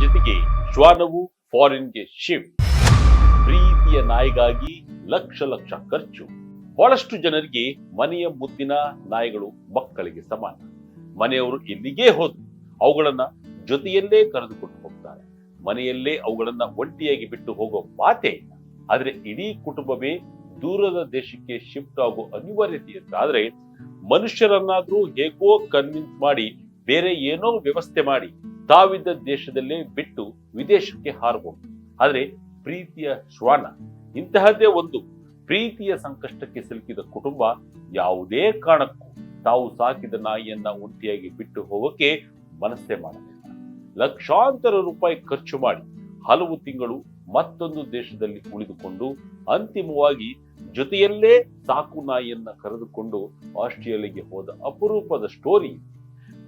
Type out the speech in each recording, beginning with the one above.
ಜೊತೆಗೆ ಶ್ವಾನವು ಫಾರಿನ್ಗೆ ಶಿಫ್ಟ್ ಪ್ರೀತಿಯ ನಾಯಿಗಾಗಿ ಲಕ್ಷ ಲಕ್ಷ ಖರ್ಚು. ಬಹಳಷ್ಟು ಜನರಿಗೆ ಮನೆಯ ಮುದ್ದಿನ ನಾಯಿಗಳು ಮಕ್ಕಳಿಗೆ ಸಮಾನ. ಮನೆಯವರು ಇಲ್ಲಿಗೇ ಹೋದ್ರು ಅವುಗಳನ್ನ ಜೊತೆಯಲ್ಲೇ ಕರೆದುಕೊಂಡು ಹೋಗ್ತಾರೆ. ಮನೆಯಲ್ಲೇ ಅವುಗಳನ್ನ ಒಂಟಿಯಾಗಿ ಬಿಟ್ಟು ಹೋಗೋ ಮಾತೇ ಇಲ್ಲ. ಆದ್ರೆ ಇಡೀ ಕುಟುಂಬವೇ ದೂರದ ದೇಶಕ್ಕೆ ಶಿಫ್ಟ್ ಆಗೋ ಅನಿವಾರ್ಯತೆ ಇರ್ತಾದ್ರೆ ಮನುಷ್ಯರನ್ನಾದ್ರೂ ಹೇಗೋ ಕನ್ವಿನ್ಸ್ ಮಾಡಿ, ಬೇರೆ ಏನೋ ವ್ಯವಸ್ಥೆ ಮಾಡಿ ತಾವಿದ್ದ ದೇಶದಲ್ಲೇ ಬಿಟ್ಟು ವಿದೇಶಕ್ಕೆ ಹಾರಬಹುದು ಆದರೆ ಪ್ರೀತಿಯ ಶ್ವಾನ, ಇಂತಹದ್ದೇ ಒಂದು. ಪ್ರೀತಿಯ ಸಂಕಷ್ಟಕ್ಕೆ ಸಿಲುಕಿದ ಕುಟುಂಬ ಯಾವುದೇ ಕಾರಣಕ್ಕೂ ತಾವು ಸಾಕಿದ ನಾಯಿಯನ್ನ ಒಂಟಿಯಾಗಿ ಬಿಟ್ಟು ಹೋಗೋಕೆ ಮನಸ್ಸೇ ಮಾಡಲಿಲ್ಲ. ಲಕ್ಷಾಂತರ ರೂಪಾಯಿ ಖರ್ಚು ಮಾಡಿ ಹಲವು ತಿಂಗಳು ಮತ್ತೊಂದು ದೇಶದಲ್ಲಿ ಉಳಿದುಕೊಂಡು ಅಂತಿಮವಾಗಿ ಜೊತೆಯಲ್ಲೇ ಸಾಕು ನಾಯಿಯನ್ನ ಕರೆದುಕೊಂಡು ಆಸ್ಟ್ರೇಲಿಯಾಗೆ ಹೋದ ಅಪರೂಪದ ಸ್ಟೋರಿ.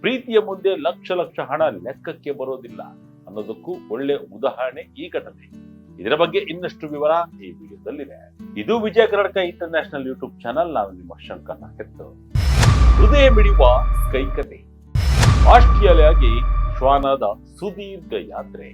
ಪ್ರೀತಿಯ ಮುಂದೆ ಲಕ್ಷ ಲಕ್ಷ ಹಣ ಲೆಕ್ಕಕ್ಕೆ ಬರೋದಿಲ್ಲ ಅನ್ನೋದಕ್ಕೂ ಒಳ್ಳೆ ಉದಾಹರಣೆ ಈ ಘಟನೆ. ಇದರ ಬಗ್ಗೆ ಇನ್ನಷ್ಟು ವಿವರ ಈ ವಿಡಿಯೋದಲ್ಲಿದೆ. ಇದು Vijaya Karnataka international YouTube channel. ನಾನು ನಿಮ್ಮ ಶಂಕರ್ನ ಹೆತ್ತು ಹೃದಯ ಮಿಡಿಯುವ ಕೈಕತೆ ಆಸ್ಟ್ರೇಲಿಯಾಗೆ ಶ್ವಾನದ ಸುದೀರ್ಘ ಯಾತ್ರೆ.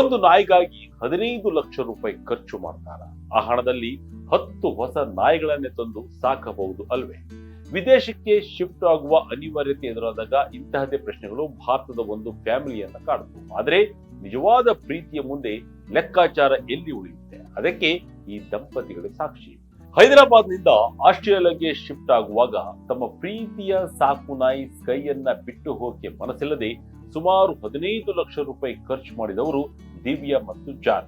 ಒಂದು ನಾಯಿಗಾಗಿ ಹದಿನೈದು ಲಕ್ಷ ರೂಪಾಯಿ ಖರ್ಚು ಮಾಡ್ತಾರ. ಆ ಹಣದಲ್ಲಿ ಹತ್ತು ಹೊಸ ನಾಯಿಗಳನ್ನೇ ತಂದು ಸಾಕಬಹುದು ಅಲ್ವೇ? ವಿದೇಶಕ್ಕೆ ಶಿಫ್ಟ್ ಆಗುವ ಅನಿವಾರ್ಯತೆ ಎದುರಾದಾಗ ಇಂತಹದೇ ಪ್ರಶ್ನೆಗಳು ಭಾರತದ ಒಂದು ಫ್ಯಾಮಿಲಿಯನ್ನ ಕಾಡುತ್ತವೆ. ಆದರೆ ನಿಜವಾದ ಪ್ರೀತಿಯ ಮುಂದೆ ಲೆಕ್ಕಾಚಾರ ಎಲ್ಲಿ ಉಳಿಯುತ್ತೆ? ಅದಕ್ಕೆ ಈ ದಂಪತಿಗಳೇ ಸಾಕ್ಷಿ. ಹೈದರಾಬಾದ್ನಿಂದ ಆಸ್ಟ್ರೇಲಿಯಾಗೆ ಶಿಫ್ಟ್ ಆಗುವಾಗ ತಮ್ಮ ಪ್ರೀತಿಯ ಸಾಕು ನಾಯಿ ಸ್ಕೈಯನ್ನ ಬಿಟ್ಟು ಹೋಗಕ್ಕೆ ಮನಸ್ಸಿಲ್ಲದೆ ಸುಮಾರು ಹದಿನೈದು ಲಕ್ಷ ರೂಪಾಯಿ ಖರ್ಚು ಮಾಡಿದವರು ದಿವ್ಯಾ ಮತ್ತು ಜಾನ್.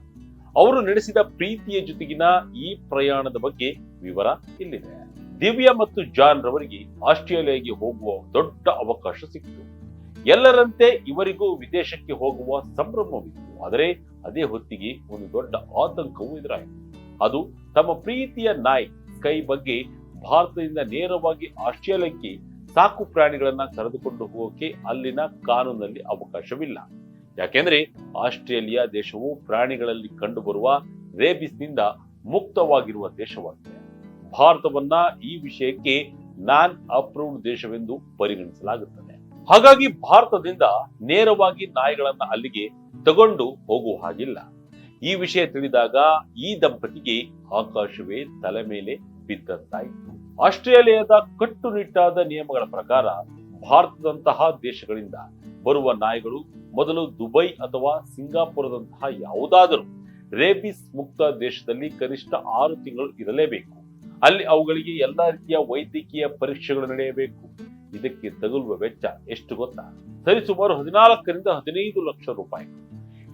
ಅವರು ನಡೆಸಿದ ಪ್ರೀತಿಯ ಜೊತೆಗಿನ ಈ ಪ್ರಯಾಣದ ಬಗ್ಗೆ ವಿವರ ಇಲ್ಲಿದೆ. ದಿವ್ಯಾ ಮತ್ತು ಜಾನ್ ರವರಿಗೆ ಆಸ್ಟ್ರೇಲಿಯಾಗೆ ಹೋಗುವ ದೊಡ್ಡ ಅವಕಾಶ ಸಿಕ್ತು ಎಲ್ಲರಂತೆ ಇವರಿಗೂ ವಿದೇಶಕ್ಕೆ ಹೋಗುವ ಸಂಭ್ರಮವಿತ್ತು. ಆದರೆ ಅದೇ ಹೊತ್ತಿಗೆ ಒಂದು ದೊಡ್ಡ ಆತಂಕವೂ ಎದುರಾಯಿತು. ಅದು ತಮ್ಮ ಪ್ರೀತಿಯ ನಾಯಿ ಕೈ ಬಗ್ಗೆ ಭಾರತದಿಂದ ನೇರವಾಗಿ ಆಸ್ಟ್ರೇಲಿಯಾಕ್ಕೆ ಸಾಕು ಪ್ರಾಣಿಗಳನ್ನ ಕರೆದುಕೊಂಡು ಹೋಗೋಕೆ ಅಲ್ಲಿನ ಕಾನೂನಲ್ಲಿ ಅವಕಾಶವಿಲ್ಲ. ಯಾಕೆಂದ್ರೆ ಆಸ್ಟ್ರೇಲಿಯಾ ದೇಶವು ಪ್ರಾಣಿಗಳಲ್ಲಿ ಕಂಡುಬರುವ ರೇಬಿಸ್ನಿಂದ ಮುಕ್ತವಾಗಿರುವ ದೇಶವಾಗಿದೆ. ಭಾರತವನ್ನ ಈ ವಿಷಯಕ್ಕೆ ನಾನ್ ಅಪ್ರೂವ್ಡ್ ದೇಶವೆಂದು ಪರಿಗಣಿಸಲಾಗುತ್ತದೆ. ಹಾಗಾಗಿ ಭಾರತದಿಂದ ನೇರವಾಗಿ ನಾಯಿಗಳನ್ನ ಅಲ್ಲಿಗೆ ತಗೊಂಡು ಹೋಗುವ ಹಾಗಿಲ್ಲ. ಈ ವಿಷಯ ತಿಳಿದಾಗ ಈ ದಂಪತಿಗೆ ಆಕಾಶವೇ ತಲೆ ಮೇಲೆ ಬಿದ್ದಂತಾಯಿತು. ಆಸ್ಟ್ರೇಲಿಯಾದ ಕಟ್ಟುನಿಟ್ಟಾದ ನಿಯಮಗಳ ಪ್ರಕಾರ ಭಾರತದಂತಹ ದೇಶಗಳಿಂದ ಬರುವ ನಾಯಿಗಳು ಮೊದಲು ದುಬೈ ಅಥವಾ ಸಿಂಗಾಪುರದಂತಹ ಯಾವುದಾದರೂ ರೇಬಿಸ್ ಮುಕ್ತ ದೇಶದಲ್ಲಿ ಕನಿಷ್ಠ ಆರು ತಿಂಗಳು ಇರಲೇಬೇಕು. ಅಲ್ಲಿ ಅವುಗಳಿಗೆ ಎಲ್ಲಾ ರೀತಿಯ ವೈದ್ಯಕೀಯ ಪರೀಕ್ಷೆಗಳು ನಡೆಯಬೇಕು. ಇದಕ್ಕೆ ತಗುಲುವ ವೆಚ್ಚ ಎಷ್ಟು ಗೊತ್ತಾ? ಸರಿ, ಸುಮಾರು ಹದಿನಾಲ್ಕರಿಂದ ಹದಿನೈದು ಲಕ್ಷ ರೂಪಾಯಿ.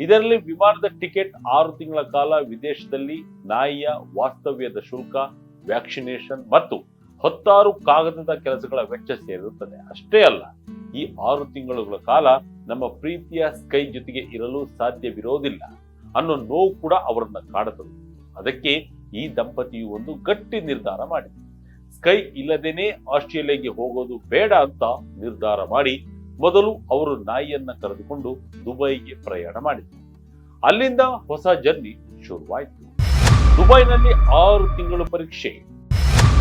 ಇದರಲ್ಲಿ ವಿಮಾನದ ಟಿಕೆಟ್ ಆರು ತಿಂಗಳ ಕಾಲ ವಿದೇಶದಲ್ಲಿ ನಾಯಿಯ ವಾಸ್ತವ್ಯದ ಶುಲ್ಕ, ವ್ಯಾಕ್ಸಿನೇಷನ್ ಮತ್ತು ಹತ್ತಾರು ಕಾಗದದ ಕೆಲಸಗಳ ವೆಚ್ಚ ಸೇರಿರುತ್ತದೆ. ಅಷ್ಟೇ ಅಲ್ಲ, ಈ ಆರು ತಿಂಗಳುಗಳ ಕಾಲ ನಮ್ಮ ಪ್ರೀತಿಯ ಸ್ಕೈ ಜೊತೆಗೆ ಇರಲು ಸಾಧ್ಯವಿರೋದಿಲ್ಲ ಅನ್ನೋ ನೋವು ಕೂಡ ಅವರನ್ನ ಕಾಡುತ್ತದೆ ಅದಕ್ಕೆ ಈ ದಂಪತಿಯು ಒಂದು ಗಟ್ಟಿ ನಿರ್ಧಾರ ಮಾಡಿದೆ ಸ್ಕೈ ಇಲ್ಲದೇನೆ ಆಸ್ಟ್ರೇಲಿಯಾಗೆ ಹೋಗೋದು ಬೇಡ ಅಂತ ನಿರ್ಧಾರ ಮಾಡಿ ಮೊದಲು ಅವರು ನಾಯಿಯನ್ನ ಕರೆದುಕೊಂಡು ದುಬೈಗೆ ಪ್ರಯಾಣ ಮಾಡಿದರು. ಅಲ್ಲಿಂದ ಹೊಸ ಜರ್ನಿ ಶುರುವಾಯಿತು. ದುಬೈನಲ್ಲಿ ಆರು ತಿಂಗಳು ಪರೀಕ್ಷೆ.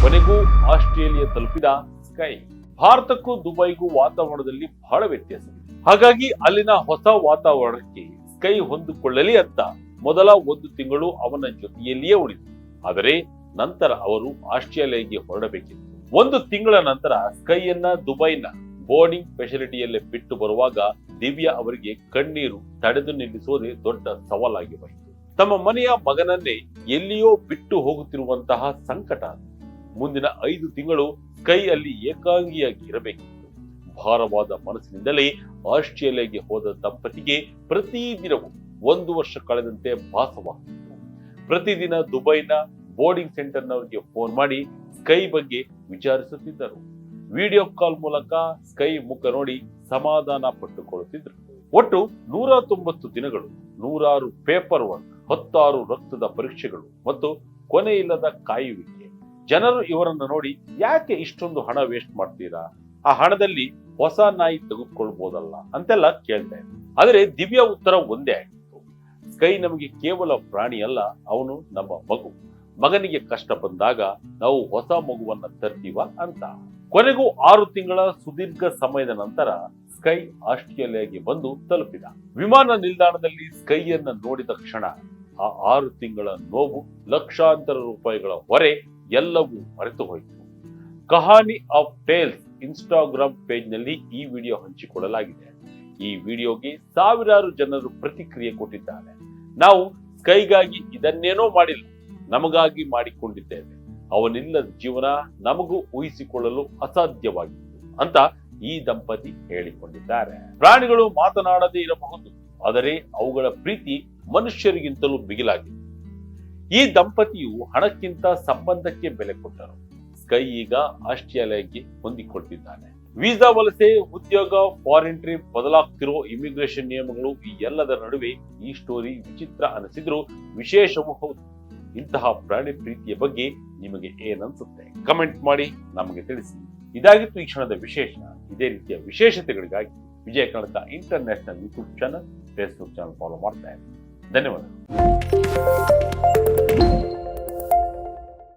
ಕೊನೆಗೂ ಆಸ್ಟ್ರೇಲಿಯಾ ತಲುಪಿದ ಸ್ಕೈ. ಭಾರತಕ್ಕೂ ದುಬೈಗೂ ವಾತಾವರಣದಲ್ಲಿ ಬಹಳ ವ್ಯತ್ಯಾಸ. ಹಾಗಾಗಿ ಅಲ್ಲಿನ ಹೊಸ ವಾತಾವರಣಕ್ಕೆ ಸ್ಕೈ ಹೊಂದಿಕೊಳ್ಳಲಿ ಅಂತ ಮೊದಲ ಒಂದು ತಿಂಗಳು ಅವನ ಜೊತೆಯಲ್ಲಿಯೇ ಉಳಿದು ಆದರೆ ನಂತರ ಅವರು ಆಸ್ಟ್ರೇಲಿಯಾಗೆ ಹೊರಡಬೇಕಿತ್ತು. ಒಂದು ತಿಂಗಳ ನಂತರ ಸ್ಕೈಯನ್ನ, ದುಬೈನ ಬೋರ್ಡಿಂಗ್ ಫೆಸಿಲಿಟಿಯಲ್ಲಿ ಬಿಟ್ಟು ಬರುವಾಗ ದಿವ್ಯಾ ಅವರಿಗೆ ಕಣ್ಣೀರು ತಡೆದು ನಿಲ್ಲಿಸುವುದೇ ದೊಡ್ಡ ಸವಾಲಾಗಿ ಹೋಯಿತು ತಮ್ಮ ಮನೆಯ ಮಗನನ್ನೇ ಎಲ್ಲಿಯೋ ಬಿಟ್ಟು ಹೋಗುತ್ತಿರುವಂತಹ ಸಂಕಟ. ಮುಂದಿನ ಐದು ತಿಂಗಳು ಸ್ಕೈ ಅಲ್ಲಿ ಏಕಾಂಗಿಯಾಗಿ ಇರಬೇಕಿತ್ತು ಭಾರವಾದ ಮನಸ್ಸಿನಿಂದಲೇ ಆಸ್ಟ್ರೇಲಿಯಾಗೆ ಹೋದ ದಂಪತಿಗೆ ಪ್ರತಿದಿನವೂ ಒಂದು ವರ್ಷ ಕಳೆದಂತೆ ಭಾಸವಾಗುತ್ತಿತ್ತು ಪ್ರತಿದಿನ ದುಬೈನ ಬೋರ್ಡಿಂಗ್ ಸೆಂಟರ್ನವರಿಗೆ ಫೋನ್ ಮಾಡಿ ಸ್ಕೈ ಬಗ್ಗೆ ವಿಚಾರಿಸುತ್ತಿದ್ದರು. ವಿಡಿಯೋ ಕಾಲ್ ಮೂಲಕ ಸ್ಕೈ ಮುಖ ನೋಡಿ ಸಮಾಧಾನ ಪಟ್ಟುಕೊಳ್ಳುತ್ತಿದ್ದರು. ಒಟ್ಟು ನೂರ ತೊಂಬತ್ತು ದಿನಗಳು, ನೂರಾರು ಪೇಪರ್ ವರ್ಕ್, ಹತ್ತಾರು ರಕ್ತದ ಪರೀಕ್ಷೆಗಳು ಮತ್ತು ಕೊನೆಯಿಲ್ಲದ ಕಾಯುವಿಕೆ. ಜನರು ಇವರನ್ನು ನೋಡಿ ಯಾಕೆ ಇಷ್ಟೊಂದು ಹಣ ವೇಸ್ಟ್ ಮಾಡ್ತೀರಾ? ಆ ಹಣದಲ್ಲಿ ಹೊಸ ನಾಯಿ ತೆಗೆದುಕೊಳ್ಬೋದಲ್ಲ ಅಂತೆಲ್ಲ ಕೇಳ್ತಾ ಇದ್ರು ಆದರೆ ದಿವ್ಯ ಉತ್ತರ ಒಂದೇ ಆಗಿತ್ತು. ಸ್ಕೈ ನಮಗೆ ಕೇವಲ ಪ್ರಾಣಿ ಅಲ್ಲ ಅವನು ನಮ್ಮ ಮಗು. ಮಗನಿಗೆ ಕಷ್ಟ ಬಂದಾಗ ನಾವು ಹೊಸ ಮಗುವನ್ನ ತರ್ತೀವ ಅಂತ. ಕೊನೆಗೂ ಆರು ತಿಂಗಳ ಸುದೀರ್ಘ ಸಮಯದ ನಂತರ ಸ್ಕೈ ಆಸ್ಟ್ರೇಲಿಯಾಗೆ ಬಂದು ತಲುಪಿದ. ವಿಮಾನ ನಿಲ್ದಾಣದಲ್ಲಿ ಸ್ಕೈಯನ್ನ ನೋಡಿದ ಕ್ಷಣ ಆ ಆರು ತಿಂಗಳ ನೋವು ಲಕ್ಷಾಂತರ ರೂಪಾಯಿಗಳ ಹೊರೆ ಎಲ್ಲವೂ ಮರೆತು ಹೋಯಿತು ಕಹಾನಿ ಆಫ್ ಟೇಲ್ಸ್ ಇನ್ಸ್ಟಾಗ್ರಾಮ್ ಪೇಜ್ನಲ್ಲಿ ಈ ವಿಡಿಯೋ ಹಂಚಿಕೊಳ್ಳಲಾಗಿದೆ. ಈ ವಿಡಿಯೋಗೆ ಸಾವಿರಾರು ಜನರು ಪ್ರತಿಕ್ರಿಯೆ ಕೊಟ್ಟಿದ್ದಾರೆ. ನಾವು ಸ್ಕೈಗಾಗಿ ಇದನ್ನೇನೋ ಮಾಡಿಲ್ಲ. ನಮಗಾಗಿ ಮಾಡಿಕೊಂಡಿದ್ದೇವೆ. ಅವನಿಲ್ಲದ ಜೀವನ ನಮಗೂ ಊಹಿಸಿಕೊಳ್ಳಲು ಅಸಾಧ್ಯವಾಗಿತ್ತು ಅಂತ ಈ ದಂಪತಿ ಹೇಳಿಕೊಂಡಿದ್ದಾರೆ. ಪ್ರಾಣಿಗಳು ಮಾತನಾಡದೇ ಇರಬಹುದು, ಆದರೆ ಅವುಗಳ ಪ್ರೀತಿ ಮನುಷ್ಯರಿಗಿಂತಲೂ ಮಿಗಿಲಾಗಿದೆ. ಈ ದಂಪತಿಯು ಹಣಕ್ಕಿಂತ ಸಂಬಂಧಕ್ಕೆ ಬೆಲೆ ಕೊಟ್ಟರು. ಸ್ಕೈ ಈಗ ಆಸ್ಟ್ರೇಲಿಯಾಗೆ ಹೊಂದಿಕೊಳ್ತಿದ್ದಾನೆ. ವೀಸಾ ವಲಸೆ, ಉದ್ಯೋಗ ಫಾರಿನ್ ಟ್ರಿಪ್ ಬದಲಾಗ್ತಿರೋ ಇಮಿಗ್ರೇಷನ್ ನಿಯಮಗಳು ಈ ಎಲ್ಲದರ ನಡುವೆ ಈ ಸ್ಟೋರಿ ವಿಚಿತ್ರ ಅನಿಸಿದ್ರು ವಿಶೇಷವೂ ಹೌದು. ಇಂತಹ ಪ್ರಾಣಿ ಪ್ರೀತಿಯ ಬಗ್ಗೆ ನಿಮಗೆ ಏನನ್ಸುತ್ತೆ? ಕಮೆಂಟ್ ಮಾಡಿ, ನಮಗೆ ತಿಳಿಸಿ. ಇದಾಗಿತ್ತು ಈ ಕ್ಷಣದ ವಿಶೇಷ. ಇದೇ ರೀತಿಯ ವಿಶೇಷತೆಗಳಿಗಾಗಿ Vijaya Kannada international YouTube channel Facebook channel follow ಮಾಡ್ತಾ ಇದ್ದೀನಿ ಧನ್ಯವಾದಗಳು